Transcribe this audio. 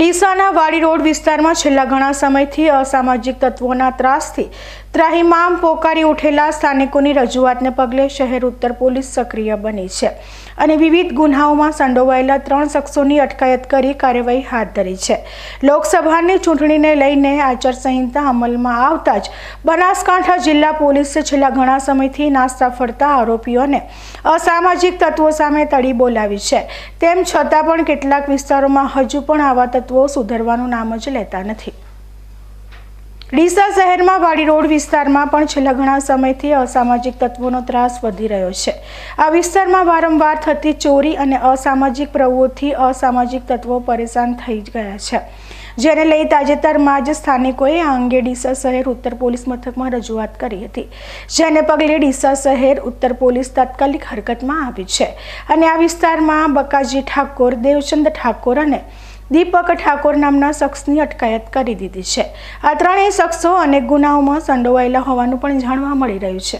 ડીસાના વાડી રોડ વિસ્તારમાં છેલ્લા ઘણા સમયથી અસામાજિક તત્વોના ત્રાસથી ત્રાહિમામ પોકારી ઉઠેલા સ્થાનિકોની રજૂઆતને પગલે શહેર ઉત્તર પોલીસ સક્રિય બની છે અને વિવિધ ગુનાઓમાં સંડોવાયેલા ત્રણ શખ્સોની અટકાયત કરી કાર્યવાહી હાથ ધરી છે. લોકસભાની ચૂંટણીને લઈને આચારસંહિતા અમલમાં આવતા જ બનાસકાંઠા જિલ્લા પોલીસે છેલ્લા ઘણા સમયથી નાસ્તા ફરતા આરોપીઓને અસામાજિક તત્વો સામે તડી બોલાવી છે. તેમ છતાં પણ કેટલાક વિસ્તારોમાં હજુ પણ આવા તત્વો સુધરવાનું નામ જ લેતા નથી. ડીસા શહેરમાં વાડી રોડ વિસ્તારમાં પણ છેલ્લા ઘણા સમયથી અસામાજિક તત્વોનો ત્રાસ વધી રહ્યો છે. આ વિસ્તારમાં વારંવાર થતી ચોરી અને અસામાજિક પ્રવૃત્તિથી અસામાજિક તત્વો પરેશાન થઈ ગયા છે. જેને લઈ તાજેતરમાં જ સ્થાનિકોએ આ અંગે ડીસા શહેર ઉત્તર પોલીસ મથકમાં રજૂઆત કરી હતી. જેને પગલે ડીસા શહેર ઉત્તર પોલીસ તાત્કાલિક હરકતમાં આવી છે. અને આ વિસ્તારમાં બકાજી ઠાકોર, દેવચંદ ઠાકોર અને દીપક ઠાકોર નામના શખ્સની અટકાયત કરી દીધી છે. આ ત્રણેય શખ્સો અનેક ગુનાઓમાં સંડોવાયેલા હોવાનું પણ જાણવા મળી રહ્યું છે.